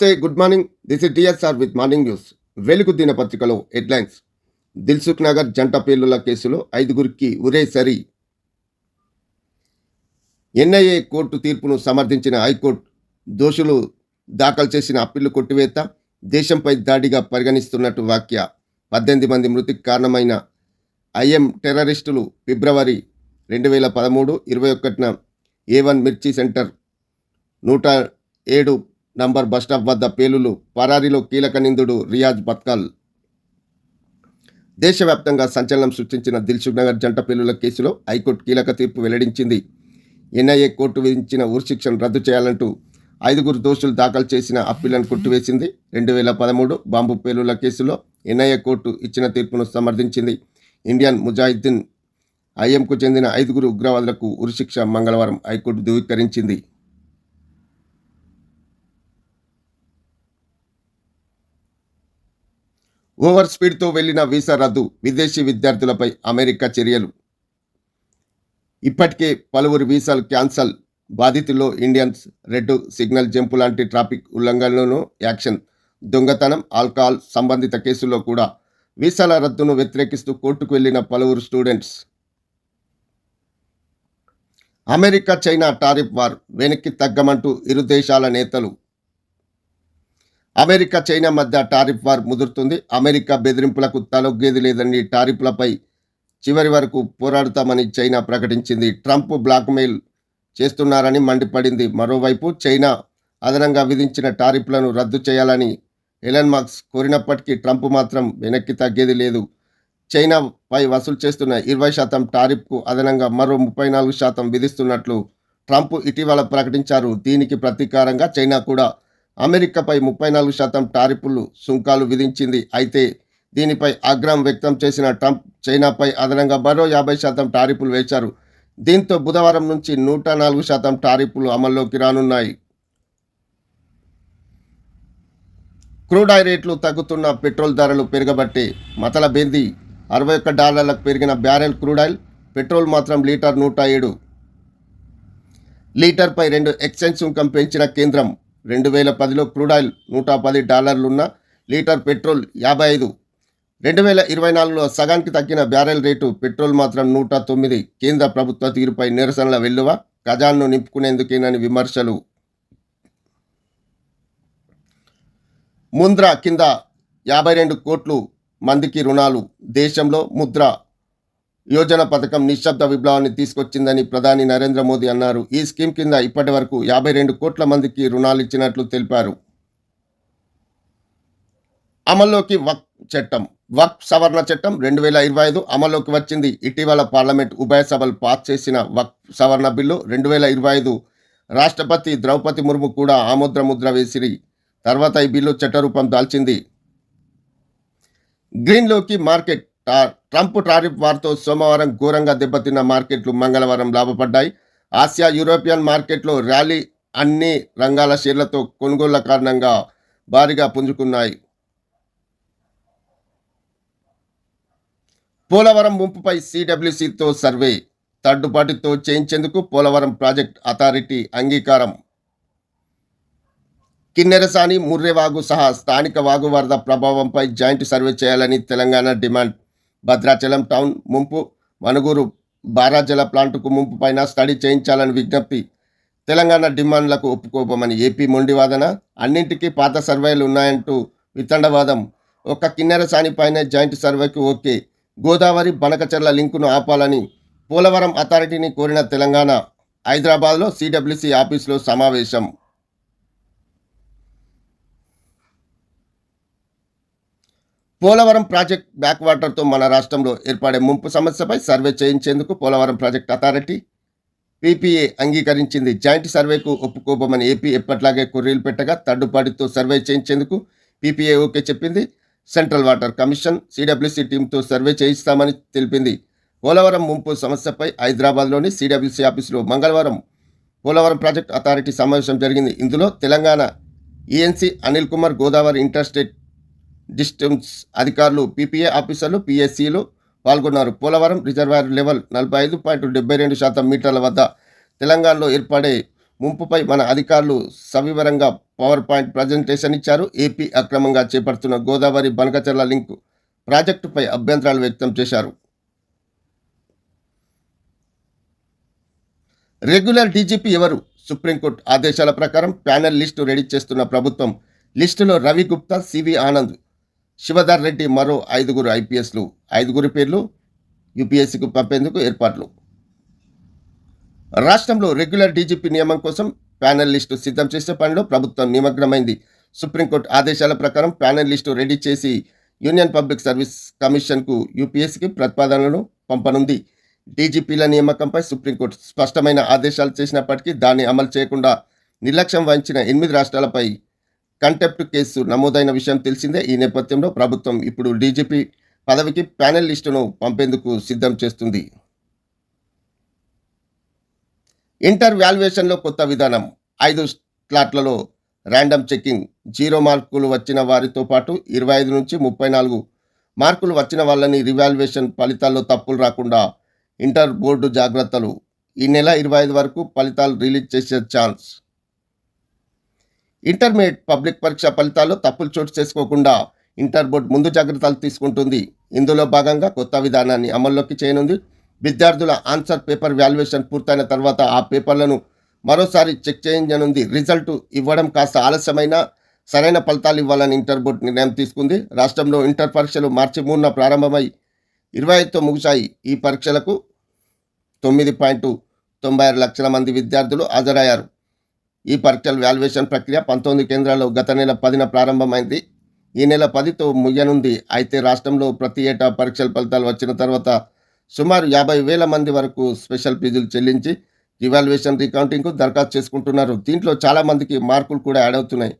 నమస్తే good morning. This is TSR with morning news Velugu దినపత్రికలో headlines. Dilsukh Nagar జంట పేలుల కేసులో ఐదుగురికి ఉరే సరి ఎన్ఐఏ కోర్టు తీర్పును సమర్థించిన హైకోర్టు దోషులు దాఖలు చేసిన అప్పీళ్ళు కొట్టివేత దేశంపై దాడిగా పరిగణిస్తున్నట్టు వ్యాఖ్య. పద్దెనిమిది మంది మృతికి కారణమైన ఐఎం టెర్రరిస్టులు ఫిబ్రవరి రెండు వేల పదమూడు ఇరవై ఒకటిన ఏ వన్ మిర్చి సెంటర్ నూట ఏడు నంబర్ బస్టాప్ వద్ద పేలులు. పరారీలో కీలక నిందుడు రియాజ్ బత్కాల్. దేశవ్యాప్తంగా సంచలనం సృష్టించిన దిల్సుఖ్ నగర్ జంట పేలుల కేసులో హైకోర్టు కీలక తీర్పు వెల్లడించింది. ఎన్ఐఏ కోర్టు విధించిన ఉరిశిక్షను రద్దు చేయాలంటూ ఐదుగురు దోషులు దాఖలు చేసిన అప్పీలను కొట్టివేసింది. రెండు వేల పదమూడు బాంబు పేలుల కేసులో ఎన్ఐఏ కోర్టు ఇచ్చిన తీర్పును సమర్థించింది. ఇండియన్ ముజాహిద్దీన్ ఐఎంకు చెందిన ఐదుగురు ఉగ్రవాదులకు ఉరిశిక్ష మంగళవారం హైకోర్టు ధృవీకరించింది. ఓవర్ స్పీడ్తో వెళ్ళిన వీసా రద్దు విదేశీ విద్యార్థులపై అమెరికా చర్యలు. ఇప్పటికే పలువురు వీసాలు క్యాన్సల్. బాధితుల్లో ఇండియన్స్ రెడ్ సిగ్నల్ జంపు లాంటి ట్రాఫిక్ ఉల్లంఘనలను యాక్షన్ దొంగతనం ఆల్కహాల్ సంబంధిత కేసుల్లో కూడా వీసాల రద్దును వ్యతిరేకిస్తూ కోర్టుకు వెళ్ళిన పలువురు students. America China tariff war వెనక్కి తగ్గమంటూ ఇరు దేశాల నేతలు అమెరికా చైనా మధ్య టారిఫ్ వార్ ముదురుతుంది. అమెరికా బెదిరింపులకు తలొగ్గేది లేదని టారిఫ్లపై చివరి వరకు పోరాడుతామని చైనా ప్రకటించింది. ట్రంప్ బ్లాక్మెయిల్ చేస్తున్నారని మండిపడింది. మరోవైపు చైనా అదనంగా విధించిన టారిఫ్లను రద్దు చేయాలని ఎలన్ మార్క్స్ కోరినప్పటికీ ట్రంప్ మాత్రం వెనక్కి తగ్గేది లేదు. చైనాపై వసూలు చేస్తున్న ఇరవై శాతం టారిఫ్కు అదనంగా మరో ముప్పై నాలుగు శాతం విధిస్తున్నట్లు ట్రంప్ ఇటీవల ప్రకటించారు. దీనికి ప్రతీకారంగా చైనా కూడా అమెరికాపై ముప్పై నాలుగు శాతం టారిఫ్లు సుంకాలు విధించింది. అయితే దీనిపై ఆగ్రహం వ్యక్తం చేసిన ట్రంప్ చైనాపై అదనంగా మరో యాభై శాతం టారిఫ్లు వేశారు. దీంతో బుధవారం నుంచి నూట నాలుగు శాతం టారిఫ్లు అమల్లోకి రానున్నాయి. క్రూడ్ ఆయిల్ రేట్లు తగ్గుతున్న పెట్రోల్ ధరలు పెరగబట్టి మతల బెంది. అరవై ఒక్క డాలర్లకు పెరిగిన బ్యారెల్ క్రూడ్ ఆయిల్ పెట్రోల్ మాత్రం లీటర్ నూట ఏడు. లీటర్పై రెండు ఎక్సైజ్ సుంకం పెంచిన కేంద్రం. రెండు వేల పదిలో క్రూడ్ ఆయిల్ నూట పది డాలర్లున్న లీటర్ పెట్రోల్ యాభై ఐదు. రెండు వేల ఇరవై నాలుగులో సగానికి తగ్గిన బ్యారెల్ రేటు పెట్రోల్ మాత్రం నూట తొమ్మిది. కేంద్ర ప్రభుత్వ తీరుపై నిరసనల వెల్లువ ఖజాన్ను నింపుకునేందుకేనని విమర్శలు. ముంద్ర కింద యాభై రెండు కోట్లు మందికి రుణాలు. దేశంలో ముద్ర యోజన పథకం నిశ్శబ్ద విప్లవాన్ని తీసుకొచ్చిందని ప్రధాని నరేంద్ర మోదీ అన్నారు. ఈ స్కీమ్ కింద ఇప్పటి వరకు యాభై రెండు కోట్ల మందికి రుణాలు ఇచ్చినట్లు తెలిపారు. అమల్లోకి వక్ చట్టం వక్ సవరణ చట్టం రెండు వేల ఇరవై ఐదు అమల్లోకి వచ్చింది. ఇటీవల పార్లమెంట్ ఉభయ సభలు పాస్ చేసిన వక్ సవరణ బిల్లు రెండు వేల ఇరవై ఐదు రాష్ట్రపతి ద్రౌపది ముర్ము కూడా ఆముద్ర ముద్ర వేసిరి. తర్వాత ఈ బిల్లు చట్టరూపం దాల్చింది. గ్రీన్లోకి మార్కెట్ ట్రంప్ టారిఫ్ వార్తో సోమవారం ఘోరంగా దెబ్బతిన్న మార్కెట్లు మంగళవారం లాభపడ్డాయి. ఆసియా యూరోపియన్ మార్కెట్లో ర్యాలీ అన్ని రంగాల షేర్లతో కొనుగోళ్ళ కారణంగా భారీగా పుంజుకున్నాయి. పోలవరం ముంపుపై సిడబ్ల్యూసితో సర్వే. థర్డ్ పార్టీతో చేయించేందుకు పోలవరం ప్రాజెక్ట్ అథారిటీ అంగీకారం. కిన్నెరసాని ముర్రెవాగు సహా స్థానిక వాగు వరద ప్రభావంపై జాయింట్ సర్వే చేయాలని తెలంగాణ డిమాండ్. భద్రాచలం టౌన్ ముంపు మనుగూరు బారాజల ప్లాంటుకు ముంపు పైన స్టడీ చేయించాలని విజ్ఞప్తి. తెలంగాణ డిమాండ్లకు ఒప్పుకోపమని ఏపీ మొండివాదన అన్నింటికీ పాత సర్వేలు ఉన్నాయంటూ వితండవాదం. ఒక కిన్నెర పైన జాయింట్ సర్వేకి ఓకే. గోదావరి బనకచర్ల లింకును ఆపాలని పోలవరం అథారిటీని కోరిన తెలంగాణ. హైదరాబాద్లో సిడబ్ల్యూసి ఆఫీసులో సమావేశం. పోలవరం ప్రాజెక్ట్ బ్యాక్ వాటర్తో మన రాష్ట్రంలో ఏర్పడే ముంపు సమస్యపై సర్వే చేయించేందుకు పోలవరం ప్రాజెక్ట్ అథారిటీ పీపీఏ అంగీకరించింది. జాయింట్ సర్వేకు ఒప్పుకోబోమని ఏపీ ఎప్పట్లాగే కొర్రీలు పెట్టగా తడ్డుపాటితో సర్వే చేయించేందుకు పీపీఏ ఓకే చెప్పింది. సెంట్రల్ వాటర్ కమిషన్ సిడబ్ల్యూసీ టీంతో సర్వే చేయిస్తామని తెలిపింది. పోలవరం ముంపు సమస్యపై హైదరాబాద్లోని సిడబ్ల్యూసీ ఆఫీసులో మంగళవారం పోలవరం ప్రాజెక్ట్ అథారిటీ సమావేశం జరిగింది. ఇందులో Telangana ENC Anil Kumar Godavari interstate distance అధికారులు పీపీఏ ఆఫీసర్లు పిఎస్సీలు పాల్గొన్నారు. పోలవరం రిజర్వాయర్ లెవెల్ నలభై ఐదు పాయింట్ డెబ్బై రెండు శాతం మీటర్ల వద్ద తెలంగాణలో ఏర్పడే ముంపుపై మన అధికారులు సవివరంగా పవర్ పాయింట్ ప్రజెంటేషన్ ఇచ్చారు. ఏపీ అక్రమంగా చేపడుతున్న గోదావరి బనకచర్ల లింక్ ప్రాజెక్టుపై అభ్యంతరాలు వ్యక్తం చేశారు. రెగ్యులర్ డీజీపీ ఎవరు? సుప్రీంకోర్టు ఆదేశాల ప్రకారం ప్యానెల్ లిస్టు రెడీ చేస్తున్న ప్రభుత్వం లిస్టులో రవి గుప్తా సివి ఆనంద్ శివధర్ రెడ్డి మరో ఐదుగురు ఐపీఎస్లు ఐదుగురి పేర్లు యూపీఎస్సీకి పంపేందుకు ఏర్పాట్లు. రాష్ట్రంలో రెగ్యులర్ డీజీపీ నియమం కోసం ప్యానెల్ లిస్టు సిద్ధం చేసే పనిలో ప్రభుత్వం నిమగ్నమైంది. సుప్రీంకోర్టు ఆదేశాల ప్రకారం ప్యానెల్ లిస్టు రెడీ చేసి యూనియన్ పబ్లిక్ సర్వీస్ కమిషన్కు యూపీఎస్సీకి ప్రతిపాదనలను పంపనుంది. డీజీపీల నియామకంపై సుప్రీంకోర్టు స్పష్టమైన ఆదేశాలు చేసినప్పటికీ దాన్ని అమలు చేయకుండా నిర్లక్ష్యం వహించిన ఎనిమిది రాష్ట్రాలపై కంటెప్ట్ కేసు నమోదైన విషయం తెలిసిందే. ఈ నేపథ్యంలో ప్రభుత్వం ఇప్పుడు డీజీపీ పదవికి ప్యానెల్ లిస్టును పంపేందుకు సిద్ధం చేస్తుంది. ఇంటర్ వాల్యుయేషన్లో కొత్త విధానం. ఐదు స్లాట్లలో ర్యాండమ్ చెకింగ్. జీరో మార్కులు వచ్చిన వారితో పాటు ఇరవై ఐదు నుంచి ముప్పై నాలుగు మార్కులు వచ్చిన వాళ్ళని రివాల్యుయేషన్ ఫలితాల్లో తప్పులు రాకుండా ఇంటర్ బోర్డు జాగ్రత్తలు. ఈ నెల ఇరవై ఐదు వరకు ఫలితాలు రిలీజ్ చేసే ఛాన్స్. ఇంటర్మీడియట్ పబ్లిక్ పరీక్ష ఫలితాల్లో తప్పులు చోటు చేసుకోకుండా ఇంటర్ బోర్డు ముందు జాగ్రత్తలు తీసుకుంటుంది. ఇందులో భాగంగా కొత్త విధానాన్ని అమల్లోకి చేయనుంది. విద్యార్థుల ఆన్సర్ పేపర్ వాల్యుయేషన్ పూర్తయిన తర్వాత ఆ పేపర్లను మరోసారి చెక్ చేయనుంది రిజల్ట్ ఇవ్వడం కాస్త ఆలస్యమైన సరైన ఫలితాలు ఇవ్వాలని ఇంటర్ బోర్డు నిర్ణయం తీసుకుంది. రాష్ట్రంలో ఇంటర్ పరీక్షలు మార్చి మూడున ప్రారంభమై ఇరవై ఐదుతో ముగిశాయి. ఈ పరీక్షలకు తొమ్మిది పాయింట్ తొంభై ఆరు లక్షల మంది విద్యార్థులు హాజరయ్యారు. ఈ పరీక్షల వాల్యుయేషన్ ప్రక్రియ పంతొమ్మిది కేంద్రాల్లో గత నెల పదిన ప్రారంభమైంది. ఈ నెల పదితో ముయ్యనుంది అయితే రాష్ట్రంలో ప్రతి ఏటా పరీక్షల ఫలితాలు వచ్చిన తర్వాత సుమారు యాభై వేల మంది వరకు స్పెషల్ ఫీజులు చెల్లించి రివాల్యుయేషన్ రీకౌంటింగ్కు దరఖాస్తు చేసుకుంటున్నారు. దీంట్లో చాలామందికి మార్కులు కూడా యాడ్ అవుతున్నాయి.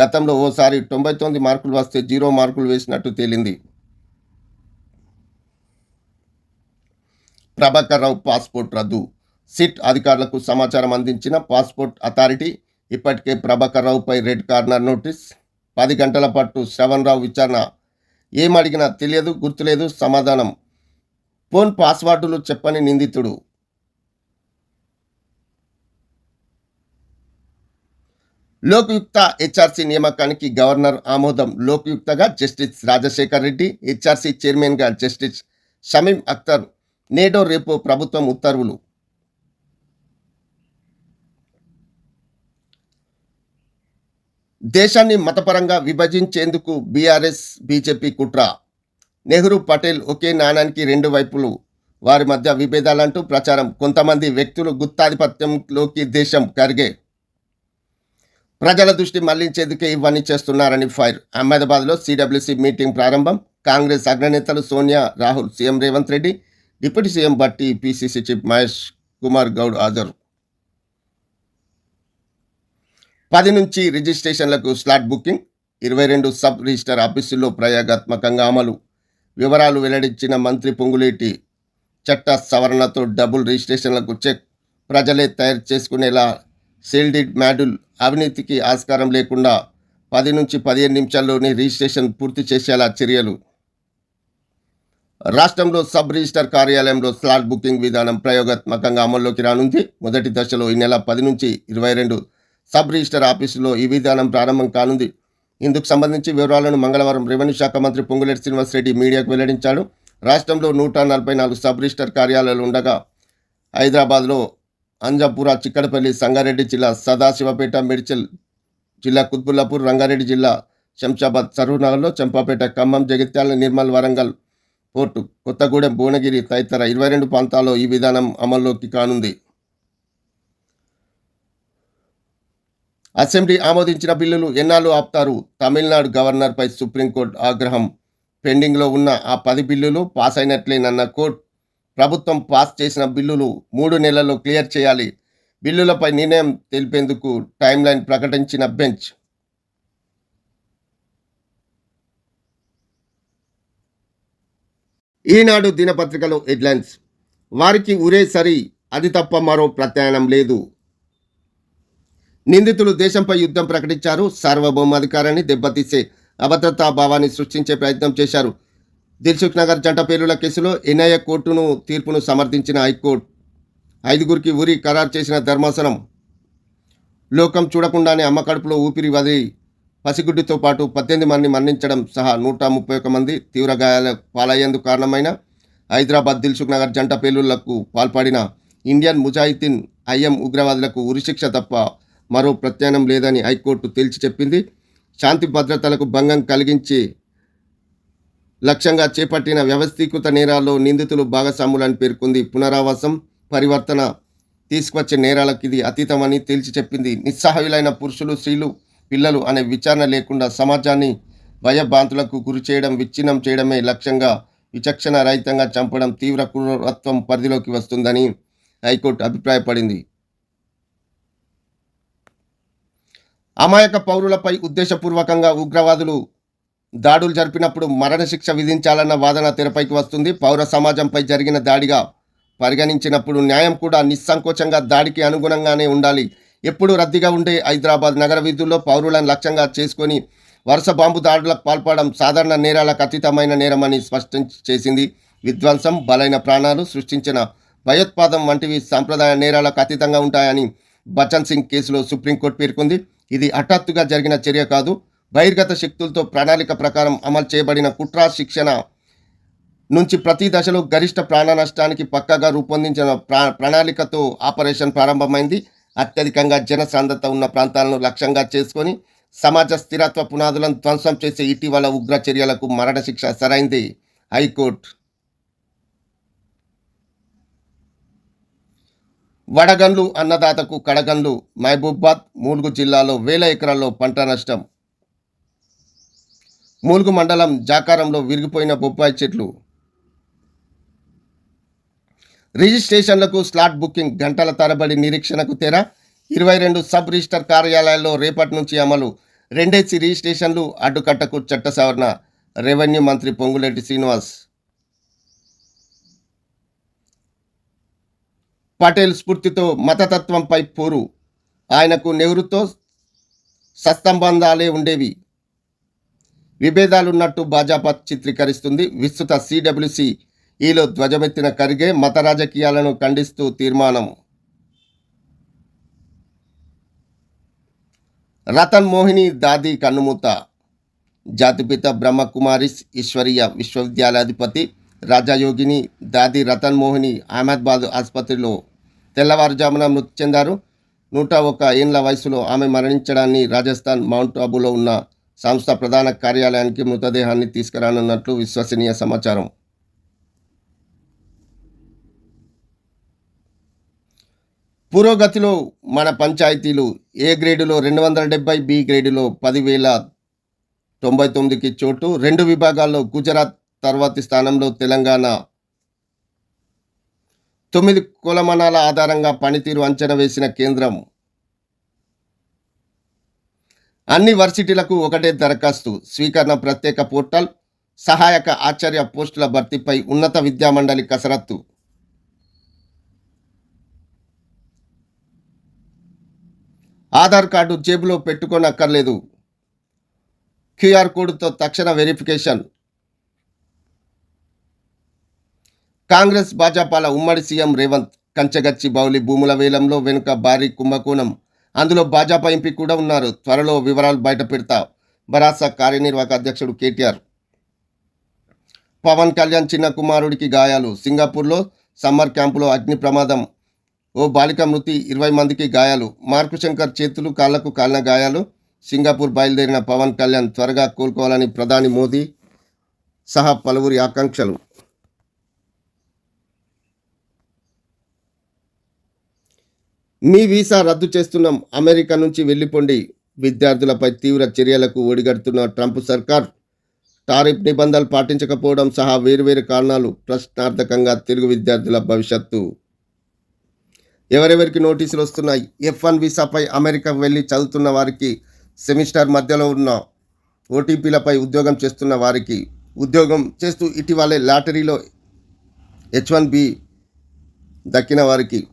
గతంలో ఓసారి తొంభై తొమ్మిది మార్కులు వస్తే జీరో మార్కులు వేసినట్టు తేలింది. ప్రభాకర్ రావు పాస్పోర్ట్ రద్దు సిట్ అధికారులకు సమాచారం అందించిన పాస్పోర్ట్ అథారిటీ ఇప్పటికే ప్రభాకర్ రావుపై రెడ్ కార్నర్ నోటీస్. పది గంటల పాటు శ్రవణ్ రావు విచారణ. ఏమడిగినా తెలియదు గుర్తులేదు సమాధానం. ఫోన్ పాస్వర్డులు చెప్పని నిందితుడు. లోకయుక్త హెచ్ఆర్సీ నియామకానికి గవర్నర్ ఆమోదం. లోకయుక్తగా జస్టిస్ రాజశేఖర్ రెడ్డి హెచ్ఆర్సీ చైర్మన్గా జస్టిస్ షమీం అఖ్తర్ నేడో రేపో ప్రభుత్వం ఉత్తర్వులు. దేశాన్ని మతపరంగా విభజించేందుకు బీఆర్ఎస్ బీజేపీ కుట్ర. నెహ్రూ పటేల్ ఒకే నాణానికి రెండు వైపులు. వారి మధ్య విభేదాలంటూ ప్రచారం. కొంతమంది వ్యక్తులు గుత్తాధిపత్యంలోకి దేశం కరిగే. ప్రజల దృష్టి మళ్ళించేందుకే ఇవన్నీ చేస్తున్నారని ఫైర్. అహ్మదాబాద్లో సిడబ్ల్యూసీ మీటింగ్ ప్రారంభం. Congress అగ్రనేతలు Sonia Rahul CM Revanth Reddy deputy CM Bhatti PCC chief Mahesh Kumar Goud హాజరు. పది నుంచి రిజిస్ట్రేషన్లకు స్లాట్ బుకింగ్ ఇరవై రెండు సబ్ రిజిస్టర్ ఆఫీసుల్లో ప్రయోగాత్మకంగా అమలు. వివరాలు వెల్లడించిన మంత్రి పొంగులేటి చట్ట సవరణతో డబుల్ రిజిస్ట్రేషన్లకు చెక్. ప్రజలే తయారు చేసుకునేలా సీల్డిడ్ మ్యాడ్యూల్ అవినీతికి ఆస్కారం లేకుండా పది నుంచి పదిహేను నిమిషాల్లోనే రిజిస్ట్రేషన్ పూర్తి చేసేలా చర్యలు. రాష్ట్రంలో సబ్ రిజిస్టర్ కార్యాలయంలో స్లాట్ బుకింగ్ విధానం ప్రయోగాత్మకంగా అమల్లోకి రానుంది. మొదటి దశలో ఈ నెల పది నుంచి ఇరవై రెండు సబ్ రిజిస్టర్ ఆఫీసులో ఈ విధానం ప్రారంభం కానుంది. ఇందుకు సంబంధించి వివరాలను మంగళవారం రెవెన్యూ శాఖ మంత్రి పొంగులేటి శ్రీనివాసరెడ్డి మీడియాకు వెల్లడించాడు. రాష్ట్రంలో నూట నలభై నాలుగు సబ్ రిజిస్టర్ కార్యాలయాలు ఉండగా హైదరాబాద్లో అంజాపుర చిక్కడపల్లి సంగారెడ్డి జిల్లా సదాశివపేట మెడిచల్ జిల్లా కుత్బుల్లాపూర్ రంగారెడ్డి జిల్లా శంషాబాద్ సరూనగర్లో చంపాపేట ఖమ్మం జగిత్యాల నిర్మల్ వరంగల్ పోర్టు కొత్తగూడెం భువనగిరి తదితర ఇరవై రెండు ప్రాంతాల్లో ఈ విధానం అమల్లోకి కానుంది. అసెంబ్లీ ఆమోదించిన బిల్లులు ఎన్నాళ్ళు ఆపుతారు? తమిళనాడు గవర్నర్పై సుప్రీంకోర్టు ఆగ్రహం పెండింగ్లో ఉన్న ఆ పది బిల్లులు పాస్ అయినట్లేనన్న కోర్టు ప్రభుత్వం పాస్ చేసిన బిల్లులు మూడు నెలల్లో క్లియర్ చేయాలి. బిల్లులపై నిర్ణయం తెలిపేందుకు టైంలైన్ ప్రకటించిన బెంచ్. ఈనాడు దినపత్రికలో హెడ్లైన్స్. వారికి ఉరే సరి అది తప్ప మరో ప్రత్యాయనం లేదు. నిందితులు దేశంపై యుద్ధం ప్రకటించారు. సార్వభౌమాధికారాన్ని దెబ్బతీసే అభద్రతా భావాన్ని సృష్టించే ప్రయత్నం చేశారు. దిల్సుఖ్ నగర్ జంట పేలుల కేసులో ఎన్ఐఏ కోర్టును తీర్పును సమర్థించిన హైకోర్టు. ఐదుగురికి ఉరి ఖరారు చేసిన ధర్మాసనం. లోకం చూడకుండానే అమ్మ కడుపులో ఊపిరి వదిలి పసిగుడ్డితో పాటు పద్దెనిమిది మంది మరణించడం సహా నూట ముప్పై ఒక మంది తీవ్ర గాయాల పాలయ్యేందుకు కారణమైన హైదరాబాద్ దిల్సుఖ్ నగర్ జంట పేలుళ్ళకు పాల్పడిన ఇండియన్ ముజాహిద్దీన్ ఐఎం ఉగ్రవాదులకు ఉరిశిక్ష తప్ప మరో ప్రత్యానం లేదని హైకోర్టు తేల్చి చెప్పింది. శాంతి భద్రతలకు భంగం కలిగించి లక్ష్యంగా చేపట్టిన వ్యవస్థీకృత నేరాల్లో నిందితులు భాగస్వాములని పేర్కొంది పునరావాసం పరివర్తన. తీసుకొచ్చే నేరాలకు ఇది అతీతమని తేల్చి చెప్పింది. నిస్సహాయులైన పురుషులు స్త్రీలు పిల్లలు అనే విచారణ లేకుండా సమాజాన్ని భయభ్రాంతులకు గురి చేయడం విచ్ఛిన్నం చేయడమే లక్ష్యంగా విచక్షణ రహితంగా చంపడం తీవ్ర క్రూరత్వం పరిధిలోకి వస్తుందని హైకోర్టు అభిప్రాయపడింది. అమాయక పౌరులపై ఉద్దేశపూర్వకంగా ఉగ్రవాదులు దాడులు జరిపినప్పుడు మరణశిక్ష విధించాలన్న వాదన తెరపైకి వస్తుంది. పౌర సమాజంపై జరిగిన దాడిగా పరిగణించినప్పుడు న్యాయం కూడా నిస్సంకోచంగా దాడికి అనుగుణంగానే ఉండాలి. ఎప్పుడు రద్దీగా ఉండే హైదరాబాద్ నగర వీధుల్లో పౌరులను లక్ష్యంగా చేసుకొని వరుస బాంబు దాడులకు పాల్పడడం సాధారణ నేరాలకు అతీతమైన నేరమని స్పష్టం చేసింది. విధ్వంసం బలైన ప్రాణాలు సృష్టించిన భయోత్పాదం వంటివి సాంప్రదాయ నేరాలకు అతీతంగా ఉంటాయని బచన్ సింగ్ కేసులో సుప్రీంకోర్టు పేర్కొంది. ఇది హఠాత్తుగా జరిగిన చర్య కాదు. బహిర్గత శక్తులతో ప్రణాళిక ప్రకారం అమలు చేయబడిన కుట్ర శిక్షణ నుంచి ప్రతి దశలో గరిష్ట ప్రాణ నష్టానికి పక్కగా రూపొందించిన ప్రణాళికతో ఆపరేషన్ ప్రారంభమైంది. అత్యధికంగా జనసాంద్రత ఉన్న ప్రాంతాలను లక్ష్యంగా చేసుకొని సమాజ స్థిరత్వ పునాదులను ధ్వంసం చేసే ఇటీవల ఉగ్ర చర్యలకు మరణశిక్ష సరైంది. హైకోర్టు వడగండ్లు అన్నదాతకు కడగండ్లు మహబూబాద్ మూలుగు జిల్లాలో వేల ఎకరాల్లో పంట నష్టం. మూలుగు మండలం జాకారంలో విరిగిపోయిన బొప్పాయి చెట్లు. రిజిస్ట్రేషన్లకు స్లాట్ బుకింగ్ గంటల తరబడి నిరీక్షణకు తెర. ఇరవై రెండు సబ్ రిజిస్టర్ కార్యాలయాల్లో రేపటి నుంచి అమలు. రెండేసి రిజిస్ట్రేషన్లు అడ్డుకట్టకు చట్ట సవరణ. రెవెన్యూ మంత్రి పొంగులేటి శ్రీనివాస్. పటేల్ స్ఫూర్తితో మతతత్వంపై పోరు. ఆయనకు నెహ్రూతో సత్సంబంధాలే ఉండేవి. విభేదాలున్నట్టు భాజపా చిత్రీకరిస్తుంది. విస్తృత సిడబ్ల్యూసి ఈలో ధ్వజమెత్తిన కరిగే మత రాజకీయాలను ఖండిస్తూ తీర్మానం. రతన్ మోహిని దాది కన్నుమూత. జాతిపిత బ్రహ్మకుమారిస్ ఈశ్వరీయ విశ్వవిద్యాలయాధిపతి. రాజయోగిని దాది రతన్ మోహిని అహ్మదాబాద్ ఆసుపత్రిలో తెల్లవారుజామున మృతి చెందారు. నూట ఒక ఏండ్ల వయసులో ఆమె మరణించడాన్ని రాజస్థాన్ మౌంట్ అబులో ఉన్న సంస్థ ప్రధాన కార్యాలయానికి మృతదేహాన్ని తీసుకురానున్నట్లు విశ్వసనీయ సమాచారం. పురోగతిలో మన పంచాయతీలు ఏ గ్రేడులో రెండు వందల డెబ్బై బి గ్రేడులో పదివేల తొంభై తొమ్మిదికి చోటు. రెండు విభాగాల్లో గుజరాత్ తర్వాతి స్థానంలో తెలంగాణ తొమ్మిది కులమనాల ఆధారంగా పనితీరు అంచనా వేసిన కేంద్రం. అన్ని వర్సిటీలకు ఒకటే దరఖాస్తు స్వీకరణ ప్రత్యేక పోర్టల్ సహాయక ఆచార్య పోస్టుల భర్తీపై ఉన్నత విద్యామండలి కసరత్తు. ఆధార్ కార్డు జేబులో పెట్టుకోనక్కర్లేదు. క్యూఆర్ కోడ్తో తక్షణ వెరిఫికేషన్. కాంగ్రెస్ భాజపాల ఉమ్మడి సీఎం రేవంత్ కంచగచ్చి బౌలి భూముల వేలంలో వెనుక భారీ కుంభకోణం. అందులో భాజపా ఎంపీ కూడా ఉన్నారు. త్వరలో వివరాలు బయట పెడతా. బరాస కార్యనిర్వాహక అధ్యక్షుడు కేటీఆర్. పవన్ కళ్యాణ్ చిన్న కుమారుడికి గాయాలు. సింగపూర్లో సమ్మర్ క్యాంపులో అగ్ని ప్రమాదం. ఓ బాలిక మృతి ఇరవై మందికి గాయాలు. మార్కు శంకర్ చేతులు కాళ్ళకు కాలిన గాయాలు. సింగపూర్ బయలుదేరిన పవన్ కళ్యాణ్ త్వరగా కోలుకోవాలని ప్రధాని మోదీ సహా పలువురి ఆకాంక్షలు. మీ వీసా రద్దు చేస్తున్నాం. అమెరికా నుంచి వెళ్ళిపోండి. విద్యార్థులపై తీవ్ర చర్యలకు ఒడిగడుతున్న ట్రంప్ సర్కార్ టారిఫ్ నిబంధనలు పాటించకపోవడం సహా వేరువేరు కారణాలు ప్రశ్నార్థకంగా తెలుగు విద్యార్థుల భవిష్యత్తు. ఎవరెవరికి నోటీసులు వస్తున్నాయి? ఎఫ్ వన్ వీసాపై అమెరికా వెళ్ళి చదువుతున్న వారికి సెమిస్టర్ మధ్యలో ఉన్న ఓటీపీలపై ఉద్యోగం చేస్తున్న వారికి ఉద్యోగం చేస్తూ ఇటీవలే లాటరీలో హెచ్ వన్ బి దక్కిన వారికి